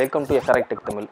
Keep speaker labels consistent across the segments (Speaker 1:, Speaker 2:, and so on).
Speaker 1: Welcome to SRI tech Tamil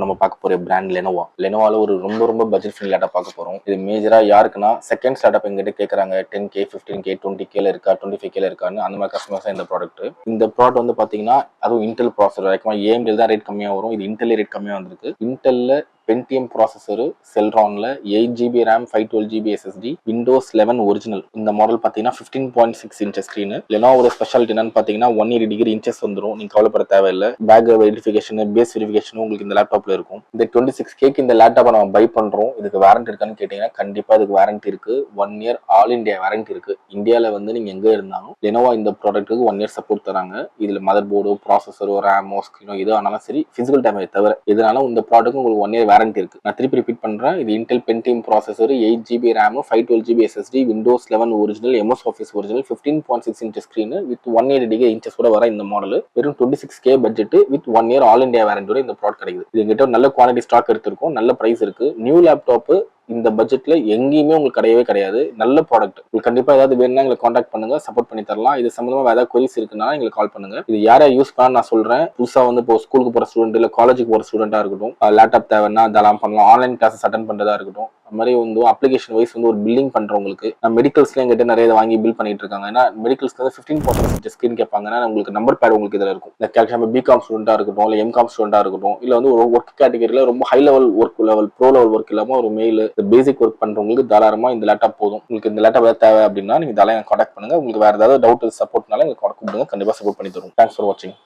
Speaker 2: நம்ம பார்க்க போற பிராண்ட் லெனோவா லெனோவால ஒரு ரொம்ப ரொம்ப பட்ஜெட் ஃப்ரெண்ட் லேட்டாக பார்க்க போறோம். இது மேஜரா யாருக்குன்னா செகண்ட் ஸ்டார்ட்அப் எங்கிட்ட கேட்கறாங்க ten K fifteen K twenty கேல இருக்கா டுவெண்ட்டி ஃபைவ் கேல இருக்கான்னு அந்த மாதிரி கஸ்டமர்ஸ் இந்த ப்ராடக்ட் இந்த ப்ராடக்ட் வந்து பாத்தீங்கன்னா அதுவும் இன்டெல் ப்ராசஸர் வரைக்கும் ஏஎம்டில் தான் ரேட் கம்மியாக வரும். இது இன்டெல் ரேட் கம்மியாக வந்திருக்கு. இன்டெல்ல Pentium processor செல்ரான்ல eight GB RAM five twelve GB SSD Windows eleven original இந்த மாடல் பார்த்தீங்கன்னா fifteen point six inches screen லெனோவோட speciality என்னன்னு பார்த்தீங்கன்னா ஒன் எயிட் டிகிரி இன்ச்சஸ் வந்துடும் நீங்கள் கவலைப்பட தேவையில்லை. பேக் வெரிஃபிகேஷன் பேஸ் வெரிஃபிகேஷன் உங்களுக்கு இந்த லேப்டாப்ல இருக்கும். இந்த டுவெண்ட்டி சிக்ஸ் கேக்கு இந்த லேப்டாப்பை நம்ம பை பண்றோம். இதுக்கு வாரண்டி இருக்கான்னு கேட்டீங்கன்னா கண்டிப்பா இதுக்கு வாரண்ட்டி இருக்கு. One year all India warranty இருக்கு. இந்தியாவில் வந்து நீங்க எங்க இருந்தாலும் லெனோவா இந்த ப்ராடக்ட்டுக்கு ஒன் இயர் சப்போர்ட் தராங்க. இதுல மதர் போர்டோ ப்ராசஸரோ ரேமோ ஸ்க்ரீனோ எது ஆனாலும் சரி பிசிக்கல் டேமேஜ் தவிர இதனால இந்த ப்ராடக்ட் உங்களுக்கு ஒன் இயர் வாரண்டி இருக்கு. நான் திருப்பி ரிப்பீட் பண்றேன். இது Intel Pentium processor eight GB RAM five twelve GB SSD Windows eleven original MS Office original fifteen point six inch screen with one eight degree inches கூட வர இந்த model வெறும் twenty six K budget with one year all India வேரண்டியோட இந்த product கிடைக்குது. இது எங்கிட்ட நல்ல quality stock எடுத்திருக்கும். நல்ல பிரைஸ் இருக்கு. நியூ லேப்டாப் இந்த பட்ஜெட்ல எங்கேயுமே உங்களுக்கு கிடையவே கிடையாது. நல்ல ப்ராடக்ட் உங்களுக்கு கண்டிப்பா ஏதாவது வேணும்னா எங்களை காண்டாக்ட் பண்ணுங்க சப்போர்ட் பண்ணி தரலாம். இது சம்பந்தமா ஏதாவது கொரிஸ் இருக்குன்னா எங்களுக்கு கால் பண்ணுங்க. இது யாரா யூஸ் பண்ண நான் சொல்றேன். புதுசா வந்து இப்போ ஸ்கூலுக்கு போற ஸ்டூடெண்ட் இல்ல காலேஜுக்கு போற ஸ்டூடெண்டா இருக்கட்டும். லேப்டாப் தேவைன்னா அதெல்லாம் பண்ணலாம். ஆன்லைன் கிளாஸஸ் அட்டன் பண்றதா இருக்கட்டும். அது மாதிரி வந்து அப்ளிகேஷன் வைஸ் வந்து ஒரு பில்லிங் பண்றவங்களுக்கு நான் மெடிக்கல்ஸ்ல எங்கிட்ட நிறைய வாங்கி பில் பண்ணிட்டு இருக்காங்க ஏன்னா மெடிக்கல்ஸ்ல வந்து ஃபிஃப்டீன் பர்சன்ட் ஸ்கிரீன் கேட்பாங்கன்னா உங்களுக்கு நம்பர் பேட் உங்களுக்கு இதுல இருக்கும். இந்த கேல்சியம் பிகாம் ஸ்டூடெண்டா இருக்கட்டும் இல்ல எம்காம் ஸ்டூடெண்டா இருக்கட்டும் இல்ல வந்து ஒரு ஒர்க் கேட்டகரியில ரொம்ப high level work level pro level work இல்லாம ஒரு மெயில் பேசிக் ஒர்க் பண்றவங்களுக்கு தாராளமா இந்த லேப்டாப் போதும். உங்களுக்கு இந்த லேப்டாப் ஏதாவது தேவை அப்படின்னா நீங்க தாராளம் கான்டாக்ட் பண்ணுங்க. உங்களுக்கு வேற ஏதாவது டவுட் சப்போர்ட்னால எங்களுக்கு கூப்பிடுங்க. கண்டிப்பா சப்போர்ட் பண்ணி தரும் தேங்க்ஸ் ஃபார் வாட்சிங்